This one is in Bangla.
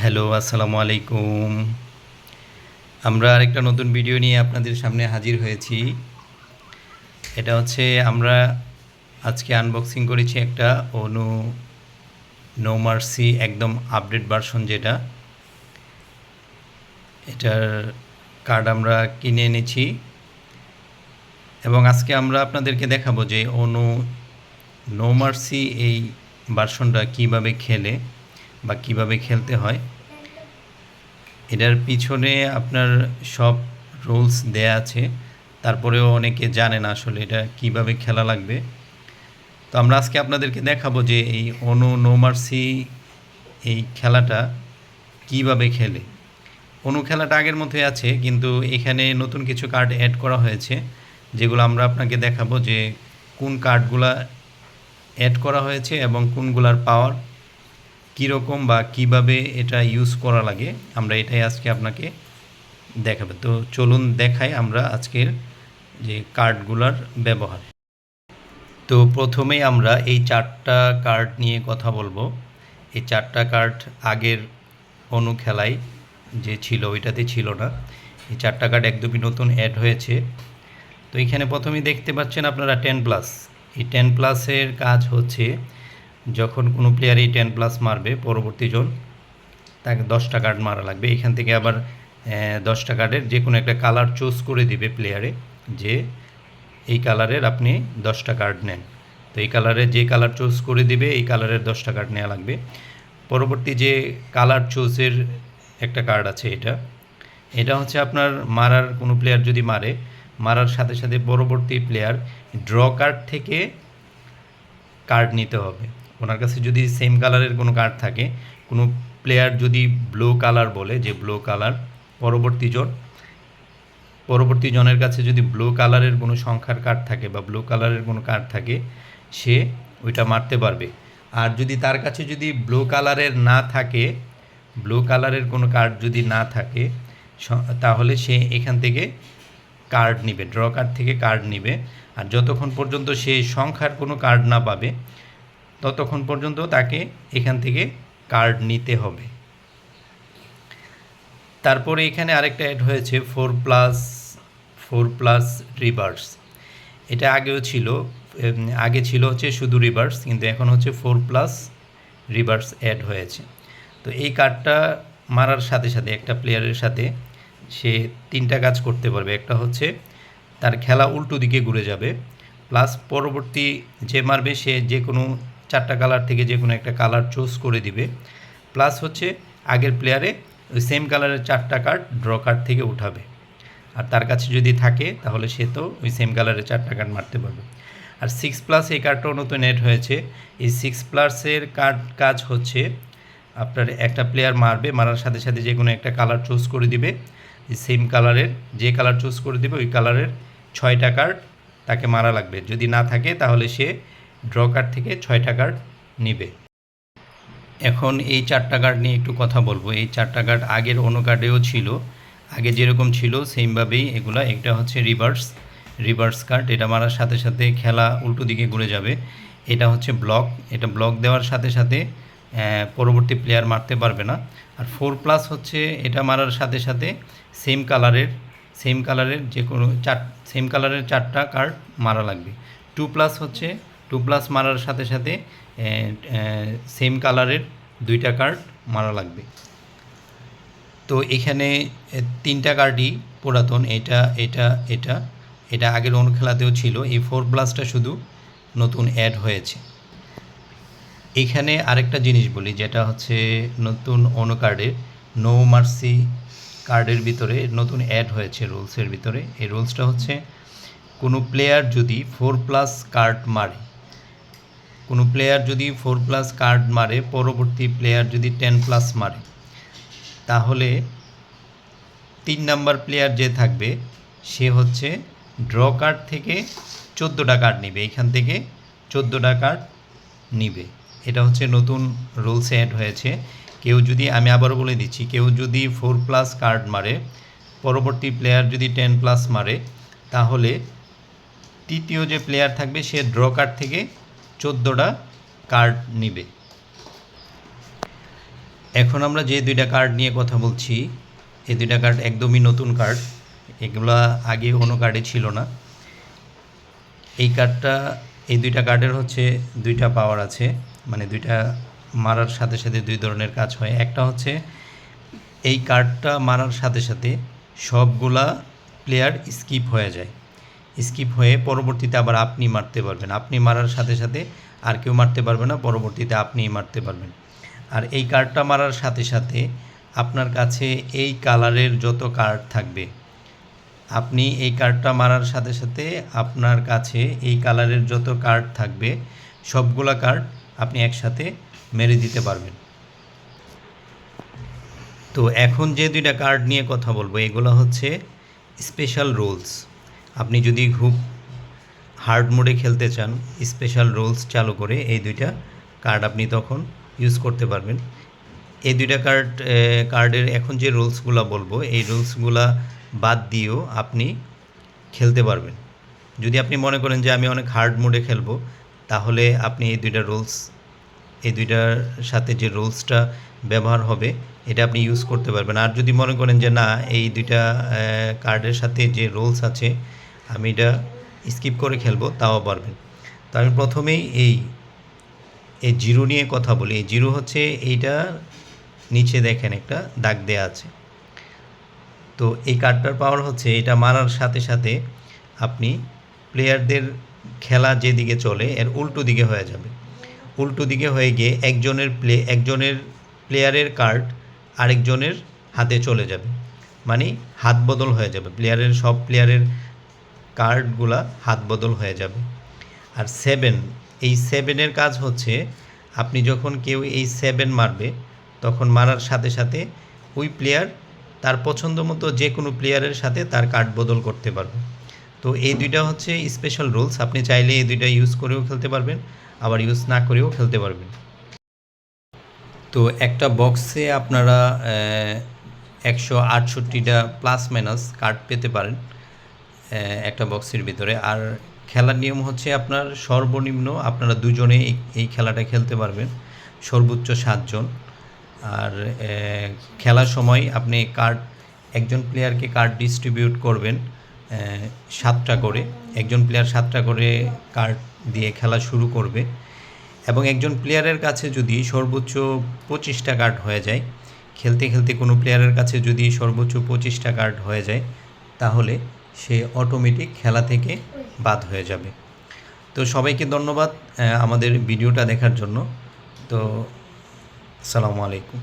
হ্যালো, আসসালামু আলাইকুম। আমরা আরেকটা নতুন ভিডিও নিয়ে আপনাদের সামনে হাজির হয়েছি। এটা হচ্ছে আমরা আজকে আনবক্সিং করেছি একটা অনু নো মার্সি একদম আপডেট ভার্সন যেটা। এটার কার্ড আমরা কিনে এনেছি। এবং আজকে আমরা আপনাদেরকে দেখাবো যে অনু নো মার্সি এই ভার্সনটা কীভাবে খেলে। বা কীভাবে খেলতে হয়, এটার পিছনে আপনার সব রুলস দেয়া আছে। তারপরেও অনেকে জানে না আসলে এটা কীভাবে খেলা লাগবে। তো আমরা আজকে আপনাদেরকে দেখাবো যে এই অনু নোমার্সি এই খেলাটা কীভাবে খেলে। অনু খেলাটা আগের মতোই আছে, কিন্তু এখানে নতুন কিছু কার্ড অ্যাড করা হয়েছে, যেগুলো আমরা আপনাকে দেখাবো যে কোন কার্ডগুলা অ্যাড করা হয়েছে এবং কোনগুলার পাওয়ার কীরকম বা কীভাবে এটা ইউজ করা লাগে, আমরা এটাই আজকে আপনাকে দেখাবো। তো চলুন দেখাই আমরা আজকের যে কার্ডগুলার ব্যবহার। তো প্রথমেই আমরা এই চারটা কার্ড নিয়ে কথা বলব। এই চারটা কার্ড আগের অনু খেলায় যে ছিল, ওইটাতে ছিল না। এই চারটা কার্ড একদমই নতুন অ্যাড হয়েছে। তো এখানে প্রথমেই দেখতে পাচ্ছেন আপনারা টেন প্লাস এই টেন প্লাসের কাজ হচ্ছে যখন কোনো প্লেয়ার এই টেন প্লাস মারবে পরবর্তী জন, তাকে দশটা কার্ড মারা লাগবে। এখান থেকে আবার দশটা কার্ডের যে কোনো একটা কালার চুজ করে দিবে প্লেয়ারে যে এই কালারের আপনি দশটা কার্ড নেন। তো এই কালারের যে কালার চুজ করে দিবে, এই কালারের দশটা কার্ড নেওয়া লাগবে। পরবর্তী যে কালার চুজের একটা কার্ড আছে এটা এটা হচ্ছে আপনার মারার কোনো প্লেয়ার যদি মারে, মারার সাথে সাথে পরবর্তী প্লেয়ার ড্র কার্ড থেকে কার্ড নিতে হবে। ওনার কাছে যদি সেম কালারের কোনো কার্ড থাকে, কোনো প্লেয়ার যদি ব্লু কালার বলে, যে ব্লু কালার পরবর্তী জন, পরবর্তী জনের কাছে যদি ব্লু কালারের কোনো সংখ্যার কার্ড থাকে বা ব্লু কালারের কোনো কার্ড থাকে, সে ওইটা মারতে পারবে। আর যদি তার কাছে যদি ব্লু কালারের না থাকে ব্লু কালারের কোনো কার্ড যদি না থাকে তাহলে সে এখান থেকে কার্ড নিবে ড্র কার্ড থেকে কার্ড নিবে। আর যতক্ষণ পর্যন্ত সে সংখ্যার কোনো কার্ড না পাবে ততক্ষণ পর্যন্ত তাকে এখান থেকে কার্ড নিতে হবে। তারপরে এখানে আরেকটা অ্যাড হয়েছে four plus four plus reverse এটা আগেও ছিল আগে ছিল হচ্ছে শুধু রিভার্স কিন্তু এখন হচ্ছে ফোর প্লাস রিভার্স অ্যাড হয়েছে। তো এই কার্ডটা মারার সাথে সাথে একটা প্লেয়ারের সাথে সে তিনটা কাজ করতে পারবে। একটা হচ্ছে তার খেলা উল্টো দিকে ঘুরে যাবে প্লাস পরবর্তী যে মারবে সে যে কোনো চারটা কালার থেকে যে কোনো একটা কালার চুজ করে দিবে। প্লাস হচ্ছে আগের প্লেয়ারে ওই সেম কালারের চারটা কার্ড ড্র কার্ড থেকে উঠাবে। আর তার কাছে যদি থাকে, তাহলে সে তো ওই সেম কালারের চারটা কার্ড মারতে পারবে। আর সিক্স প্লাস এই কার্ডটাও নতুন এড হয়েছে। এই সিক্স প্লাসের কার্ড কাজ হচ্ছে আপনার একটা প্লেয়ার মারবে, মারার সাথে সাথে যে কোনো একটা কালার চুজ করে দিবে। সেম কালারের যে কালার চুজ করে দিবে, ওই কালারের ছয়টা কার্ড তাকে মারা লাগবে। যদি না থাকে, তাহলে সে ড্র কার্ড থেকে ছয়টা কার্ড নিবে। এখন এই চারটা কার্ড নিয়ে একটু কথা বলব। এই চারটা কার্ড আগের অন্য কার্ডেও ছিল। আগে যেরকম ছিল সেমভাবেই এগুলা। একটা হচ্ছে রিভার্স। রিভার্স কার্ড, এটা মারার সাথে সাথে খেলা উল্টো দিকে ঘুরে যাবে। এটা হচ্ছে ব্লক। এটা ব্লক দেওয়ার সাথে সাথে পরবর্তী প্লেয়ার মারতে পারবে না। আর ফোর প্লাস হচ্ছে, এটা মারার সাথে সাথে সেম কালারের সেম কালারের যে কোনো চার সেম কালারের চারটা কার্ড মারা লাগবে। টু প্লাস হচ্ছে টু প্লাস মারার সাথে সাথে সেম কালারের দুইটা কার্ড মারা লাগবে। তো এখানে তিনটা কার্ডই পুরাতন, এটা এটা এটা এটা আগের অনুখেলাতেও ছিল, এই ফোর প্লাসটা শুধু নতুন অ্যাড হয়েছে। এখানে আরেকটা জিনিস বলি, যেটা হচ্ছে নতুন অনু কার্ডের নো মার্সি কার্ডের ভিতরে নতুন অ্যাড হয়েছে রুলসের ভিতরে। এই রুলসটা হচ্ছে, কোনো প্লেয়ার যদি ফোর প্লাস কার্ড মারে কোনো প্লেয়ার যদি ফোর প্লাস কার্ড মারে, পরবর্তী প্লেয়ার যদি টেন প্লাস মারে, তাহলে তিন নাম্বার প্লেয়ার যে থাকবে, সে হচ্ছে ড্র কার্ড থেকে চোদ্দোটা কার্ড নিবে। এখান থেকে চোদ্দোটা কার্ড নিবে। এটা হচ্ছে নতুন রুলস অ্যাড হয়েছে। কেউ যদি, আমি আবারও বলে দিচ্ছি, কেউ যদি ফোর প্লাস কার্ড মারে, পরবর্তী প্লেয়ার যদি টেন প্লাস মারে, তাহলে তৃতীয় যে প্লেয়ার থাকবে, সে ড্র কার্ড থেকে চোদ্দোটা কার্ড নিবে। এখন আমরা যে দুইটা কার্ড নিয়ে কথা বলছি, এই দুইটা কার্ড একদমই নতুন কার্ড এগুলা আগে কোনো কার্ডে ছিল না। এই কার্ডটা এই দুইটা কার্ডের হচ্ছে দুইটা পাওয়ার আছে মানে দুইটা মারার সাথে সাথে দুই ধরনের কাজ হয়। একটা হচ্ছে, এই কার্ডটা মারার সাথে সাথে সবগুলা প্লেয়ার স্কিপ হয়ে যায়। স্কিপ হয়ে পরবর্তীতে আবার আপনি মারতে পারবেন। আপনি মারার সাথে সাথে আর কেউ মারতে পারবে না, পরবর্তীতে আপনিই মারতে পারবেন। আর এই কার্ডটা মারার সাথে সাথে আপনার কাছে এই কালারের যত কার্ড থাকবে, আপনি এই কার্ডটা মারার সাথে সাথে আপনার কাছে এই কালারের যত কার্ড থাকবে, সবগুলা কার্ড আপনি একসাথে মেরে দিতে পারবেন। তো এখন যে দুইটা কার্ড নিয়ে কথা বলব, এগুলো হচ্ছে স্পেশাল রোলস আপনি যদি খুব হার্ড মোডে খেলতে চান স্পেশাল রোলস চালু করে এই দুইটা কার্ড আপনি তখন ইউজ করতে পারবেন। এই দুইটা কার্ড কার্ডের এখন যে রুলসগুলো বলব, এই রুলসগুলা বাদ দিয়েও আপনি খেলতে পারবেন। যদি আপনি মনে করেন যে আমি অনেক হার্ড মোডে খেলব, তাহলে আপনি এই দুইটা রুলস এই দুইটার সাথে যে রুলসটা ব্যবহার হবে, এটা আপনি ইউজ করতে পারবেন। আর যদি মনে করেন যে না, এই দুইটা কার্ডের সাথে যে রুলস আছে আমি এটা স্কিপ করে খেলব, তাও পারবেন। তো আমি প্রথমেই এই এই জিরো নিয়ে কথা বলি। এই জিরো হচ্ছে এইটা নিচে দেখেন একটা দাগ দেয়া আছে। তো এই কার্ডটার পাওয়ার হচ্ছে এটা মারার সাথে সাথে আপনি প্লেয়ারদের খেলা যেদিকে চলে, এর উল্টো দিকে হয়ে যাবে। উল্টো দিকে হয়ে গিয়ে একজনের প্লে একজনের প্লেয়ারের কার্ড আরেকজনের হাতে চলে যাবে। মানে হাত বদল হয়ে যাবে। প্লেয়ারের সব প্লেয়ারের কার্ডগুলা হাত বদল হয়ে যাবে। আর সেভেন এই সেভেনের কাজ হচ্ছে আপনি যখন কেউ এই সেভেন মারবে, তখন মারার সাথে সাথে ওই প্লেয়ার তার পছন্দ মতো যে কোনো প্লেয়ারের সাথে তার কার্ড বদল করতে পারবে। তো এই দুইটা হচ্ছে স্পেশাল রুলস আপনি চাইলে এই দুইটা ইউজ করেও খেলতে পারবেন, আবার ইউজ না করেও খেলতে পারবেন। তো একটা বক্সে আপনারা একশো আটষট্টিটা প্লাস মাইনাস কার্ড পেতে পারেন। একটা বক্সের ভিতরে। আর খেলার নিয়ম হচ্ছে আপনার সর্বনিম্ন আপনারা দুজনে এই খেলাটা খেলতে পারবেন, সর্বোচ্চ সাতজন। আর খেলার সময় আপনি কার্ড একজন প্লেয়ারকে কার্ড ডিস্ট্রিবিউট করবেন সাতটা করে। একজন প্লেয়ার সাতটা করে কার্ড দিয়ে খেলা শুরু করবে। এবং একজন প্লেয়ারের কাছে যদি সর্বোচ্চ পঁচিশটা কার্ড হয়ে যায়, খেলতে খেলতে কোনো প্লেয়ারের কাছে যদি সর্বোচ্চ পঁচিশটা কার্ড হয়ে যায়, তাহলে সে অটোমেটিক খেলা থেকে বাদ হয়ে যাবে। তো সবাইকে ধন্যবাদ আমাদের ভিডিওটা দেখার জন্য। তো আসসালামু আলাইকুম।